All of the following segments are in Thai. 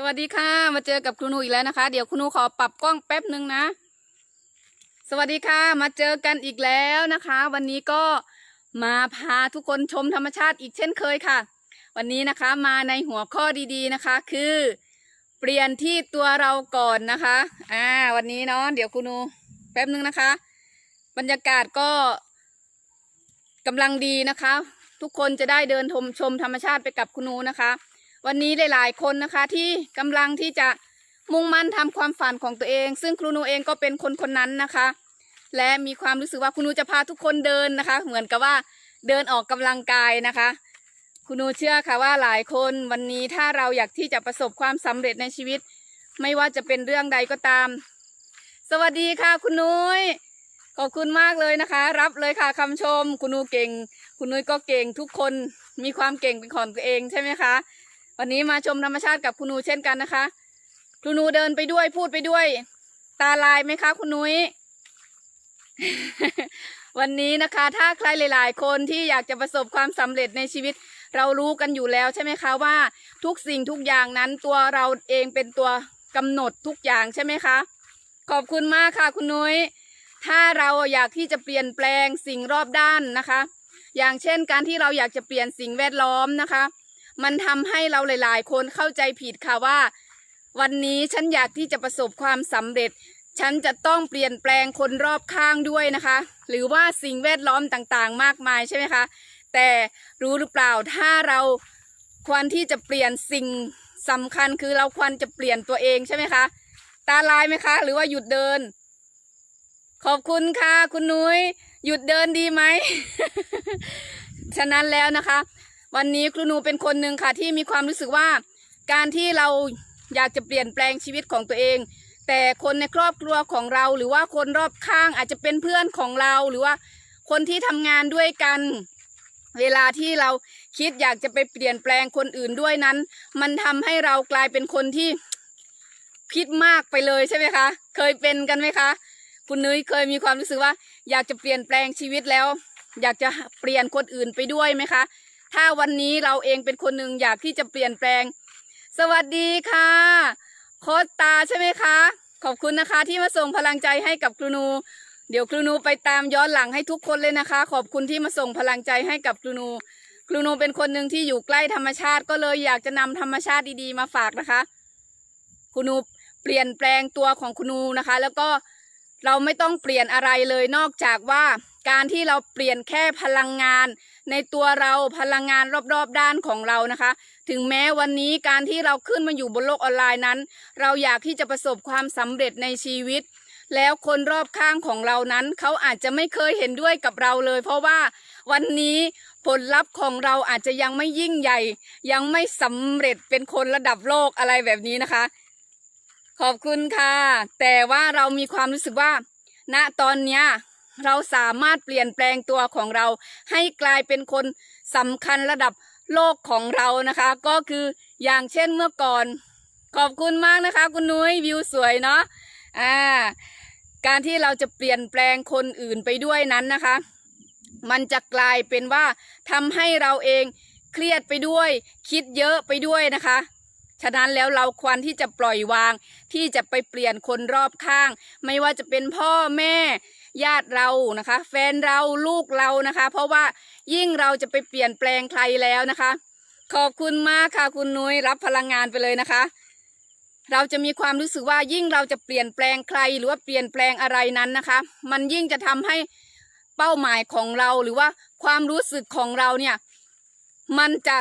สวัสดีค่ะมาเจอกับครูนูอีกแล้วนะคะ เดี๋ยวครูนูขอปรับกล้องแป๊บหนึ่งนะ สวัสดีค่ะมาเจอกันอีกแล้วนะคะ วันนี้ก็มาพาทุกคนชมธรรมชาติอีกเช่นเคยค่ะ วันนี้นะคะมาในหัวข้อดีๆนะคะ คือ เปลี่ยนที่ตัวเราก่อนนะคะอ่าวันนี้เนาะเดี๋ยวครูนูแป๊บหนึ่งนะคะ บรรยากาศก็กำลังดีนะคะ ทุกคนจะได้เดินชมชมธรรมชาติไปกับครูนูนะคะ วันนี้หลาย ๆ คนนะคะที่กำลังที่จะมุ่งมั่นทำความฝันของตัวเอง ซึ่งครูนูเองก็เป็นคนคนนั้นนะคะ และมีความรู้สึกว่าครูนูจะพาทุกคนเดินนะคะ เหมือนกับว่าเดินออกกำลังกายนะคะครูนูเชื่อค่ะว่าหลายคนวันนี้ถ้าเราอยากที่จะประสบความสำเร็จในชีวิต ไม่ว่าจะเป็นเรื่องใดก็ตาม สวัสดีค่ะคุณนุ้ยขอบคุณมากเลยนะคะ รับเลยค่ะคำชม คุณนูเก่ง คุณนุ้ยก็เก่งทุกคนมีความเก่งเป็นของตัวเองใช่ไหมคะ วันนี้มาชมธรรมชาติกับคุณนูเช่นกันนะคะคุณนูเดินไปด้วยพูดไปด้วย ตาลายไหมคะคุณนุ้ย วันนี้นะคะ ถ้าใครหลาย ๆ คนที่อยากจะประสบความสำเร็จในชีวิต เรารู้กันอยู่แล้วใช่ไหมคะว่า ทุกสิ่งทุกอย่างนั้นตัวเราเองเป็นตัวกำหนดทุกอย่างใช่ไหมคะ ขอบคุณมากค่ะคุณนุ้ย ถ้าเราอยากที่จะเปลี่ยนแปลงสิ่งรอบด้านนะคะ อย่างเช่นการที่เราอยากจะเปลี่ยนสิ่งแวดล้อมนะคะ มันทำให้เราหลาย ๆ คนเข้าใจผิดค่ะว่า วันนี้ฉันอยากที่จะประสบความสำเร็จ ฉันจะต้องเปลี่ยนแปลงคนรอบข้างด้วยนะคะ หรือว่าสิ่งแวดล้อมต่างๆ มากมายใช่ไหมคะ แต่รู้หรือเปล่าถ้าเราควรที่จะเปลี่ยนสิ่งสำคัญคือเราควรจะเปลี่ยนตัวเองใช่ไหมคะ ตาลายไหมคะ หรือว่าหยุดเดิน ขอบคุณค่ะ คุณนุย้ยหยุดเดินดีไหม ฉะนั้นแล้วนะคะ วันนี้ครูหนูเป็นคนหนึ่งค่ะที่มีความรู้สึกว่า การที่เราอยากจะเปลี่ยนแปลงชีวิตของตัวเอง แต่คนในครอบครัวของเราหรือว่าคนรอบข้างอาจจะเป็นเพื่อนของเราหรือว่าคนที่ทำงานด้วยกัน เวลาที่เราคิดอยากจะไปเปลี่ยนแปลงคนอื่นด้วยนั้น มันทำให้เรากลายเป็นคนที่คิดมากไปเลยใช่ไหมคะ เคยเป็นกันไหมคะคุณนุ้ยเคยมีความรู้สึกว่า อยากจะเปลี่ยนแปลงชีวิตแล้ว อยากจะเปลี่ยนคนอื่นไปด้วยไหมคะ ถ้าวันนี้เราเองเป็นคนหนึ่งอยากที่จะเปลี่ยนแปลง สวัสดีค่ะ โคชตาใช่ไหมคะ ขอบคุณนะคะที่มาส่งพลังใจให้กับครูนู เดี๋ยวครูนูไปตามย้อนหลังให้ทุกคนเลยนะคะ ขอบคุณที่มาส่งพลังใจให้กับครูนู ครูนูเป็นคนหนึ่งที่อยู่ใกล้ธรรมชาติก็เลยอยากจะนำธรรมชาติดีๆมาฝากนะคะ ครูนูเปลี่ยนแปลงตัวของครูนูนะคะ แล้วก็เราไม่ต้องเปลี่ยนอะไรเลยนอกจากว่าการที่เราเปลี่ยนแค่พลังงาน ในตัวเราพลังงานรอบๆด้านของเรานะคะ ถึงแม้วันนี้การที่เราขึ้นมาอยู่บนโลกออนไลน์นั้น เราอยากที่จะประสบความสำเร็จในชีวิต แล้วคนรอบข้างของเรานั้น เขาอาจจะไม่เคยเห็นด้วยกับเราเลย เพราะว่าวันนี้ผลลัพธ์ของเราอาจจะยังไม่ยิ่งใหญ่ ยังไม่สำเร็จเป็นคนระดับโลกอะไรแบบนี้นะคะ ขอบคุณค่ะ แต่ว่าเรามีความรู้สึกว่าณตอนเนี้ย เราสามารถเปลี่ยนแปลงตัวของเรา ให้กลายเป็นคนสำคัญระดับโลกของเรานะคะ ก็คืออย่างเช่นเมื่อก่อน ขอบคุณมากนะคะ คุณนุ้ยวิวสวยเนาะอ่าการที่เราจะเปลี่ยนแปลงคนอื่นไปด้วยนั้นนะคะ มันจะกลายเป็นว่าทำให้เราเองเครียดไปด้วย คิดเยอะไปด้วยนะคะฉะนั้นแล้วเราควรที่จะปล่อยวางที่จะไปเปลี่ยนคนรอบข้าง ไม่ว่าจะเป็นพ่อแม่ ญาติเรานะคะ แฟนเราลูกเรานะคะ เพราะว่ายิ่งเราจะไปเปลี่ยนแปลงใครแล้วนะคะ ขอบคุณมากค่ะคุณนุ้ยรับพลังงานไปเลยนะคะ เราจะมีความรู้สึกว่ายิ่งเราจะเปลี่ยนแปลงใครหรือว่าเปลี่ยนแปลงอะไรนั้นนะคะ มันยิ่งจะทำให้เป้าหมายของเราหรือว่าความรู้สึกของเราเนี่ย มันจะ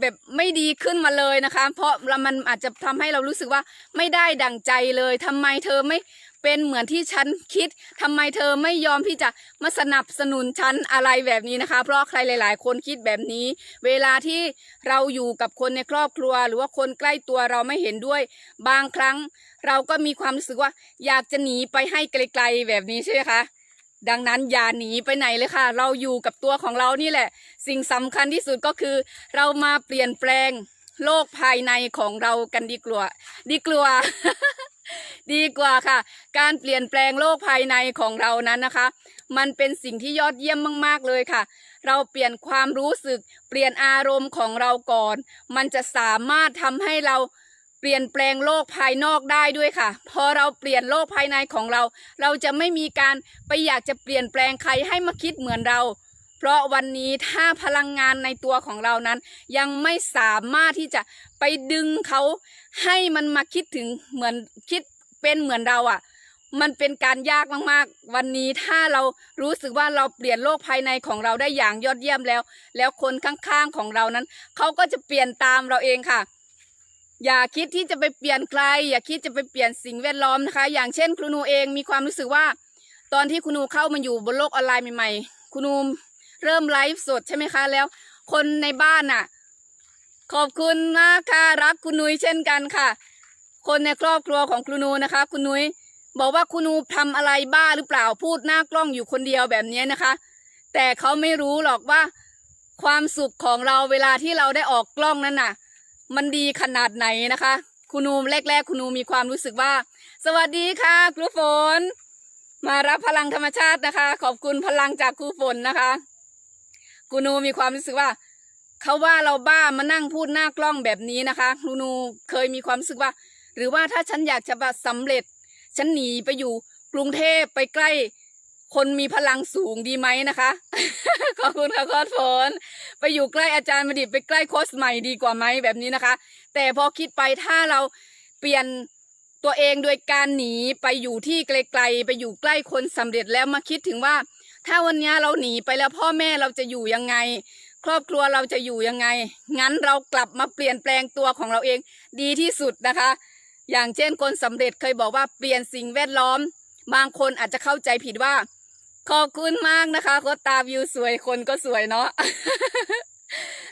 แบบไม่ดีขึ้นมาเลยนะคะ เพราะมันอาจจะทำให้เรารู้สึกว่าไม่ได้ดั่งใจเลยทำไมเธอไม่ เป็นเหมือนที่ฉันคิดทำไมเธอไม่ยอมที่จะมาสนับสนุนฉันอะไรแบบนี้นะคะ เพราะใครหลาย ๆ คนคิดแบบนี้ เวลาที่เราอยู่กับคนในครอบครัว หรือว่าคนใกล้ตัวเราไม่เห็นด้วย บางครั้งเราก็มีความรู้สึกว่า อยากจะหนีไปให้ไกล ๆ แบบนี้ใช่ไหมคะดังนั้นอย่าหนีไปไหนเลยค่ะ เราอยู่กับตัวของเรานี่แหละ สิ่งสำคัญที่สุดก็คือ เรามาเปลี่ยนแปลงโลกภายในของเรากันดีกว่าดีกว่า ดีกว่าค่ะ การเปลี่ยนแปลงโลกภายในของเรานั้นนะคะ มันเป็นสิ่งที่ยอดเยี่ยมมาก ๆ เลยค่ะ เราเปลี่ยนความรู้สึก เปลี่ยนอารมณ์ของเราก่อน มันจะสามารถทำให้เราเปลี่ยนแปลงโลกภายนอกได้ด้วยค่ะ พอเราเปลี่ยนโลกภายในของเรา เราจะไม่มีการไปอยากจะเปลี่ยนแปลงใครให้มาคิดเหมือนเรา เพราะวันนี้ถ้าพลังงานในตัวของเรานั้น ยังไม่สามารถที่จะไปดึงเขาให้มันมาคิดถึงเหมือนคิด เป็นเหมือนเราอะ่ะ มันเป็นการยากมากๆ วันนี้ถ้าเรารู้สึกว่าเราเปลี่ยนโลกภายในของเราได้อย่างยอดเยี่ยมแล้ว แล้วคนข้างๆของเรานั้นเขาก็จะเปลี่ยนตามเราเองค่ะ อย่าคิดที่จะไปเปลี่ยนใคร อย่าคิดจะไปเปลี่ยนสิ่งแวดล้อมนะคะ อย่างเช่นครูนูเองมีความรู้สึกว่า ตอนที่ครูนูเข้ามาอยู่บนโลกออนไลน์ใหม่ๆครูนูเริ่มไลฟ์สดใช่ไหมคะแล้ว คนในบ้านน่ะ ขอบคุณมากค่ะรักคุณนุ้ยเช่นกันค่ะ คนในครอบครัวของครูนูนะคะ คุณนุ้ยบอกว่าคุณนูทำอะไรบ้าหรือเปล่าพูดหน้ากล้องอยู่คนเดียวแบบนี้นะคะ แต่เขาไม่รู้หรอกว่า ความสุขของเราเวลาที่เราได้ออกกล้องนั้นน่ะ มันดีขนาดไหนนะคะคุณนูแรกๆคุณนูมีความรู้สึกว่า สวัสดีค่ะ ครูฝน มารับพลังธรรมชาตินะคะ ขอบคุณพลังจากครูฝนนะคะครูนูมีความรู้สึกว่าเขาว่าเราบ้ามานั่งพูดหน้ากล้องแบบนี้นะคะครูนูเคยมีความรู้สึกว่า หรือว่าถ้าฉันอยากจะแบบสำเร็จ ฉันหนีไปอยู่กรุงเทพไปใกล้คนมีพลังสูงดีไหมนะคะ ขอบคุณค่ะโค้ชฝนไปอยู่ใกล้อาจารย์มดิตไปใกล้โค้ชใหม่ดีกว่าไหมแบบนี้นะคะ แต่พอคิดไปถ้าเราเปลี่ยนตัวเองโดยการหนีไปอยู่ที่ไกลๆ ไปอยู่ใกล้คนสำเร็จแล้วมาคิดถึงว่า ถ้าวันนี้เราหนีไปแล้วพ่อแม่เราจะอยู่ยังไง ครอบครัวเราจะอยู่ยังไง งั้นเรากลับมาเปลี่ยนแปลงตัวของเราเองดีที่สุดนะคะ อย่างเช่นคนสำเร็จเคยบอกว่าเปลี่ยนสิ่งแวดล้อม บางคนอาจจะเข้าใจผิดว่า ขอบคุณมากนะคะโคตตาวิวสวยคนก็สวยเนาะ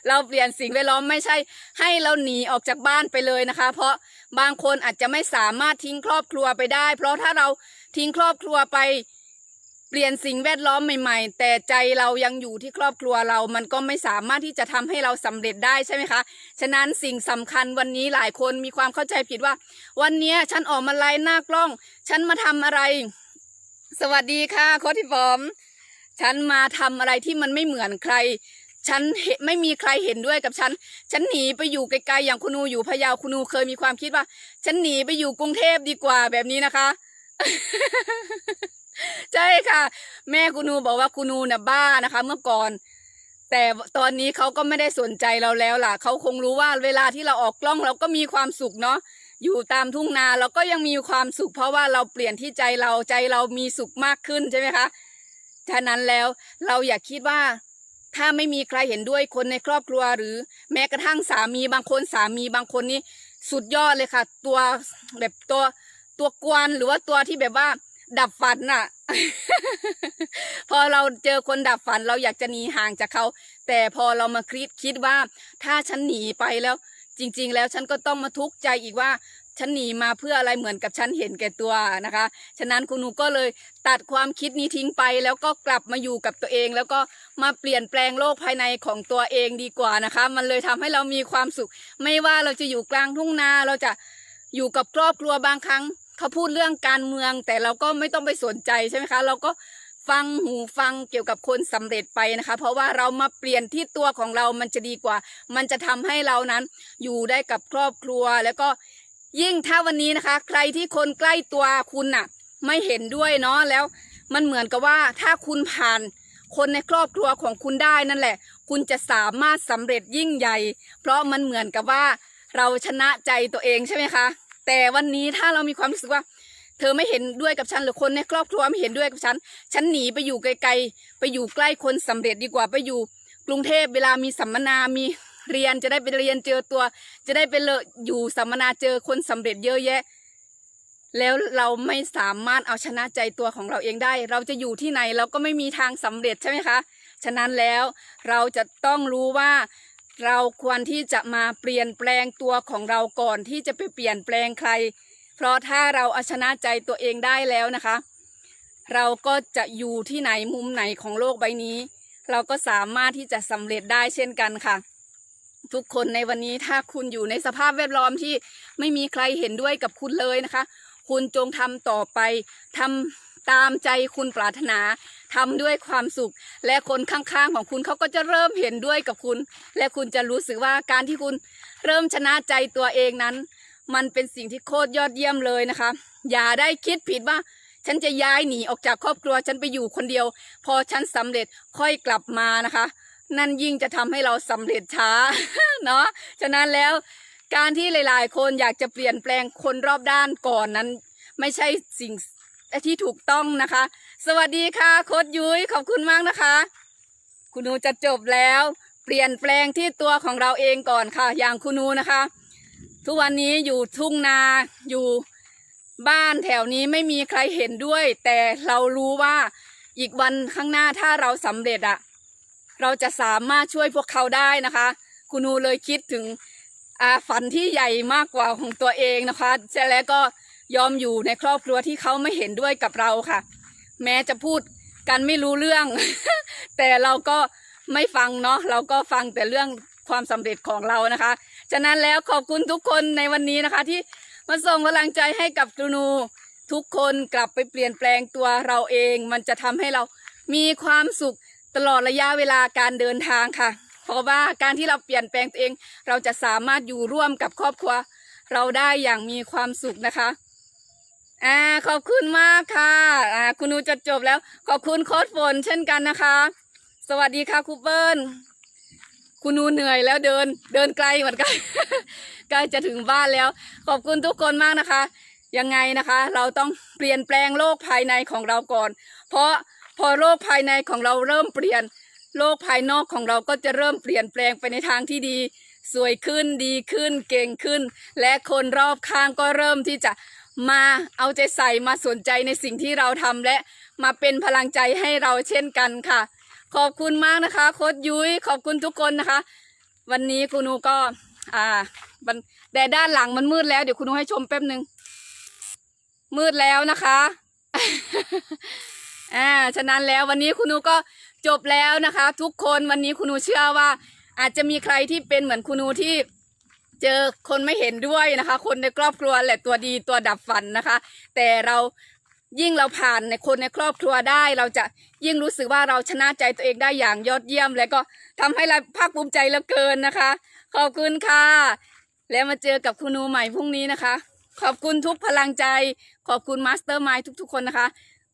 เราเปลี่ยนสิ่งแวดล้อมไม่ใช่ ให้เราหนีออกจากบ้านไปเลยนะคะ เพราะบางคนอาจจะไม่สามารถทิ้งครอบครัวไปได้ เพราะถ้าเราทิ้งครอบครัวไป เปลี่ยนสิ่งแวดล้อมใหม่ๆ แต่ใจเรายังอยู่ที่ครอบครัวเรา มันก็ไม่สามารถที่จะทำให้เราสำเร็จได้ใช่ไหมคะ ฉะนั้นสิ่งสำคัญวันนี้หลายคนมีความเข้าใจผิดว่า วันนี้ฉันออกมาไลน์หน้ากล้อง ฉันมาทำอะไร สวัสดีค่ะโค้ชที่ฟอม ฉันมาทำอะไรที่มันไม่เหมือนใครฉันเห็นไม่มีใครเห็นด้วยกับฉัน ฉันหนีไปอยู่ไกลๆอย่างคุณูอยู่พะเยาคุณูเคยมีความคิดว่า ฉันหนีไปอยู่กรุงเทพดีกว่าแบบนี้นะคะ ใช่ค่ะ แม่คุณูบอกว่าคุณูน่ะบ้านะคะ เมื่อก่อน แต่ตอนนี้เขาก็ไม่ได้สนใจเราแล้วล่ะเขาคงรู้ว่าเวลาที่เราออกกล้องเราก็มีความสุขเนาะอยู่ตามทุ่งนาเราก็ยังมีความสุข เพราะว่าเราเปลี่ยนที่ใจเราใจเรามีสุขมากขึ้นใช่ไหมคะฉะนั้นแล้วเราอย่าคิดว่าถ้าไม่มีใครเห็นด้วยคนในครอบครัวหรือแม้กระทั่งสามีบางคนสามีบางคนนี่สุดยอดเลยค่ะ ตัวแบบตัวตัวกวนหรือว่าตัวที่แบบว่า ดับฝันน่ะ พอเราเจอคนดับฝัน เราอยากจะหนีห่างจากเขา แต่พอเรามาคิดคิดว่าถ้าฉันหนีไปแล้ว จริง ๆ แล้วฉันก็ต้องมาทุกข์ใจอีกว่าฉันหนีมาเพื่ออะไรเหมือนกับฉันเห็นแก่ตัวนะคะ ฉะนั้นคุณหนูก็เลยตัดความคิดนี้ทิ้งไป แล้วก็กลับมาอยู่กับตัวเอง แล้วก็มาเปลี่ยนแปลงโลกภายในของตัวเองดีกว่านะคะ มันเลยทำให้เรามีความสุข ไม่ว่าเราจะอยู่กลางทุ่งนาเราจะอยู่กับครอบครัวบางครั้ง เขาพูดเรื่องการเมือง แต่เราก็ไม่ต้องไปสนใจใช่ไหมคะ เราก็ฟังหูฟังเกี่ยวกับคนสำเร็จไปนะคะ เพราะว่าเรามาเปลี่ยนที่ตัวของเรามันจะดีกว่า มันจะทำให้เรานั้น อยู่ได้กับครอบครัว แล้วก็ยิ่งถ้าวันนี้นะคะ ใครที่คนใกล้ตัวคุณน่ะ ไม่เห็นด้วยเนาะแล้ว มันเหมือนกับว่าถ้าคุณผ่านคนในครอบครัวของคุณได้นั่นแหละ คุณจะสามารถสำเร็จยิ่งใหญ่ เพราะมันเหมือนกับว่าเราชนะใจตัวเองใช่ไหมคะ แต่วันนี้ถ้าเรามีความรู้สึกว่า เธอไม่เห็นด้วยกับฉันหรือคนในครอบครัวไม่เห็นด้วยกับฉัน ฉันหนีไปอยู่ไกลๆ ไปอยู่ใกล้คนสำเร็จดีกว่าไปอยู่ กรุงเทพเวลามีสัมมนามีเรียนจะได้ไปเรียนเจอตัว จะได้ไปเลอะอยู่สัมมนาเจอคนสำเร็จเยอะแยะ แล้วเราไม่สามารถเอาชนะใจตัวของเราเองได้ เราจะอยู่ที่ไหนเราก็ไม่มีทางสำเร็จใช่ไหมคะ ฉะนั้นแล้วเราจะต้องรู้ว่า เราควรที่จะมาเปลี่ยนแปลงตัวของเราก่อนที่จะไปเปลี่ยนแปลงใคร เพราะถ้าเราเอาชนะใจตัวเองได้แล้วนะคะ เราก็จะอยู่ที่ไหนมุมไหนของโลกใบนี้ เราก็สามารถที่จะสำเร็จได้เช่นกันค่ะ ทุกคนในวันนี้ถ้าคุณอยู่ในสภาพแวดล้อมที่ไม่มีใครเห็นด้วยกับคุณเลยนะคะ คุณจงทำต่อไปทำ ตามใจคุณปรารถนาทำด้วยความสุข และคนข้างๆของคุณเขาก็จะเริ่มเห็นด้วยกับคุณ และคุณจะรู้สึกว่าการที่คุณเริ่มชนะใจตัวเองนั้น มันเป็นสิ่งที่โคตรยอดเยี่ยมเลยนะคะ อย่าได้คิดผิดว่าฉันจะย้ายหนีออกจากครอบครัวฉันไปอยู่คนเดียว พอฉันสำเร็จค่อยกลับมานะคะ นั่นยิ่งจะทำให้เราสำเร็จช้าเนาะฉะนั้นแล้วการที่หลาย ๆ คนอยากจะเปลี่ยนแปลงคนรอบด้านก่อนนั้น ไม่ใช่สิ่ง ที่ถูกต้องนะคะ สวัสดีค่ะโคดยุ้ยขอบคุณมากนะคะ คุณนูจะจบแล้ว เปลี่ยนแปลงที่ตัวของเราเองก่อนค่ะ อย่างคุณนูนะคะ ทุกวันนี้อยู่ทุ่งนาอยู่บ้านแถวนี้ไม่มีใครเห็นด้วย แต่เรารู้ว่าอีกวันข้างหน้าถ้าเราสำเร็จอะเราจะสามารถช่วยพวกเขาได้นะคะ คุณนูเลยคิดถึงอาฝันที่ใหญ่มากกว่าของตัวเองนะคะใช่แล้วก็ ยอมอยู่ในครอบครัวที่เขาไม่เห็นด้วยกับเราค่ะ แม้จะพูดกันไม่รู้เรื่อง แต่เราก็ไม่ฟังเนาะเราก็ฟังแต่เรื่องความสำเร็จของเรานะคะ ฉะนั้นแล้วขอบคุณทุกคนในวันนี้นะคะ ที่มาส่งกำลังใจให้กับกนูทุกคนกลับไปเปลี่ยนแปลงตัวเราเอง มันจะทำให้เรามีความสุขตลอดระยะเวลาการเดินทางค่ะ เพราะว่าการที่เราเปลี่ยนแปลงตัวเอง เราจะสามารถอยู่ร่วมกับครอบครัว เราได้อย่างมีความสุขนะคะ อ่าขอบคุณมากค่ะอ่าคุณนูจะจบแล้ว ขอบคุณโค้ดฝนเช่นกันนะคะ สวัสดีค่ะครูเปิ้ลคุณนูเหนื่อยแล้วเดินเดินไกลเหมือนกันใกล้จะถึงบ้านแล้ว ขอบคุณทุกคนมากนะคะ ยังไงนะคะ เราต้องเปลี่ยนแปลงโลกภายในของเราก่อน เพราะพอโลกภายในของเราเริ่มเปลี่ยนโลกภายนอกของเราก็จะเริ่มเปลี่ยนแปลงไปในทางที่ดี สวยขึ้นดีขึ้นเก่งขึ้น และคนรอบข้างก็เริ่มที่จะ มาเอาใจใส่มาสนใจในสิ่งที่เราทำและมาเป็นพลังใจให้เราเช่นกันค่ะ ขอบคุณมากนะคะ โค้ดยุ้ยขอบคุณทุกคนนะคะ วันนี้คุณนูก็ อ่าแต่ด้านหลังมันมืดแล้วเดี๋ยวคุณนูให้ชมแป๊บหนึ่งมืดแล้วนะคะอ่าฉะนั้นแล้ววันนี้คุณนูก็จบแล้วนะคะ ทุกคนวันนี้คุณนูเชื่อว่า อาจจะมีใครที่เป็นเหมือนคุณนูที่ เจอคนไม่เห็นด้วยนะคะ คนในครอบครัวแหละตัวดีตัวดับฝันนะคะ แต่เรายิ่งเราผ่านในคนในครอบครัวได้ เราจะยิ่งรู้สึกว่าเราชนะใจตัวเองได้อย่างยอดเยี่ยม และก็ทำให้เราภาคภูมิใจเหลือเกินนะคะ ขอบคุณค่ะ แล้วมาเจอกับคุณนูใหม่พรุ่งนี้นะคะ ขอบคุณทุกพลังใจ ขอบคุณมาสเตอร์มายทุกๆ คนนะคะ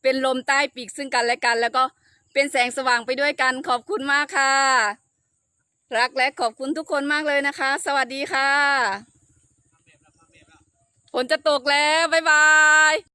เป็นลมใต้ปีกซึ่งกันและกัน แล้วก็เป็นแสงสว่างไปด้วยกัน ขอบคุณมากค่ะ รักและขอบคุณทุกคนมากเลยนะคะ สวัสดีค่ะฝนจะตกแล้ว บ๊ายบาย